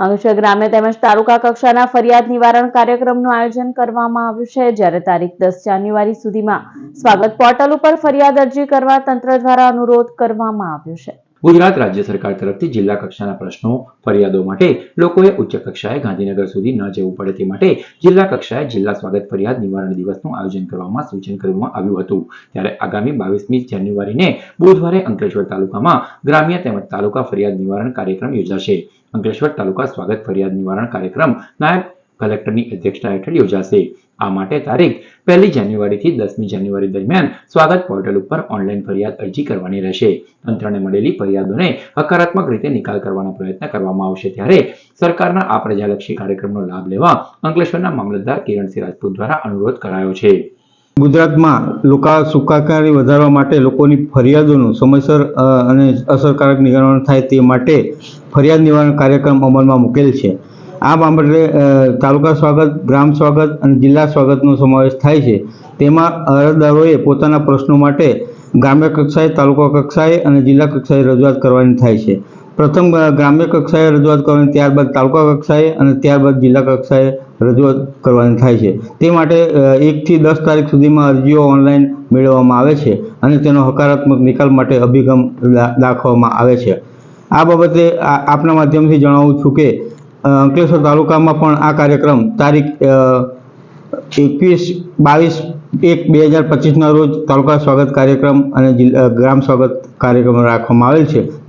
અંકલેશ્વર ગ્રામે તેમજ તાલુકા કક્ષાના ફરિયાદ નિવારણ કાર્યક્રમનું આયોજન કરવામાં આવ્યું છે. જ્યારે તારીખ દસ જાન્યુઆરી સુધીમાં સ્વાગત પોર્ટલ ઉપર ફરિયાદ અરજી કરવા તંત્ર દ્વારા અનુરોધ કરવામાં આવ્યો છે. ગુજરાત રાજ્ય સરકાર તરફથી જિલ્લા કક્ષાના પ્રશ્નો, ફરિયાદો માટે લોકોએ ઉચ્ચ કક્ષાએ ગાંધીનગર સુધી ન જવું પડે તે માટે જિલ્લા કક્ષાએ જિલ્લા સ્વાગત ફરિયાદ નિવારણ દિવસનું આયોજન કરવામાં સૂચન કરવામાં આવ્યું હતું. ત્યારે આગામી બાવીસમી જાન્યુઆરીને બુધવારે અંકલેશ્વર તાલુકામાં ગ્રામ્ય તેમજ તાલુકા ફરિયાદ નિવારણ કાર્યક્રમ યોજાશે. અંકલેશ્વર તાલુકા સ્વાગત ફરિયાદ નિવારણ કાર્યક્રમ નાયબ કલેક્ટરની અધ્યક્ષતા હેઠળ યોજાશે. આ માટે તારીખ પહેલી જાન્યુઆરીથી દસમી જાન્યુઆરી દરમિયાન સ્વાગત પોર્ટલ ઉપર ઓનલાઈન ફરિયાદ અરજી કરવાની રહેશે. તંત્રને મળેલી ફરિયાદોને હકારાત્મક રીતે નિકાલ કરવાનો પ્રયત્ન કરવામાં આવશે ત્યારે સરકારના આ પ્રજાલક્ષી કાર્યક્રમનો લાભ લેવા અંકલેશ્વરના મામલતદાર કિરણસિંહ રાજપૂત દ્વારા અનુરોધ કરાયો છે. ગુજરાતમાં લોકા સુખાકારી વધારવા માટે લોકોની ફરિયાદોનું સમયસર અને અસરકારક નિવારણ થાય તે માટે ફરિયાદ નિવારણ કાર્યક્રમ અમલમાં મૂકેલ છે. આ બાબતે તાલુકા સ્વાગત, ગ્રામ સ્વાગત અને જિલ્લા સ્વાગતનો સમાવેશ થાય છે. તેમાં અરજદારોએ પોતાના પ્રશ્નો માટે ગ્રામ્ય કક્ષાએ, તાલુકા કક્ષાએ અને જિલ્લા કક્ષાએ રજૂઆત કરવાની થાય છે. પ્રથમ ગ્રામ્ય કક્ષાએ રજૂઆત કરવાની, ત્યારબાદ તાલુકા કક્ષાએ અને ત્યારબાદ જિલ્લા કક્ષાએ રજૂઆત કરવાની થાય છે. તે માટે એકથી દસ તારીખ સુધીમાં અરજીઓ ઓનલાઈન મેળવવામાં આવે છે અને તેનો હકારાત્મક નિકાલ માટે અભિગમ દાખવવામાં આવે છે. આ બાબતે આપના માધ્યમથી જણાવું છું કે અંકલેશ્વર તાલુકામાં પણ આ કાર્યક્રમ તારીખ એકવીસ, બાવીસ એક બે હજાર પચીસના રોજ તાલુકા સ્વાગત કાર્યક્રમ અને જિલ્લા ગ્રામ સ્વાગત કાર્યક્રમ રાખવામાં આવેલ છે.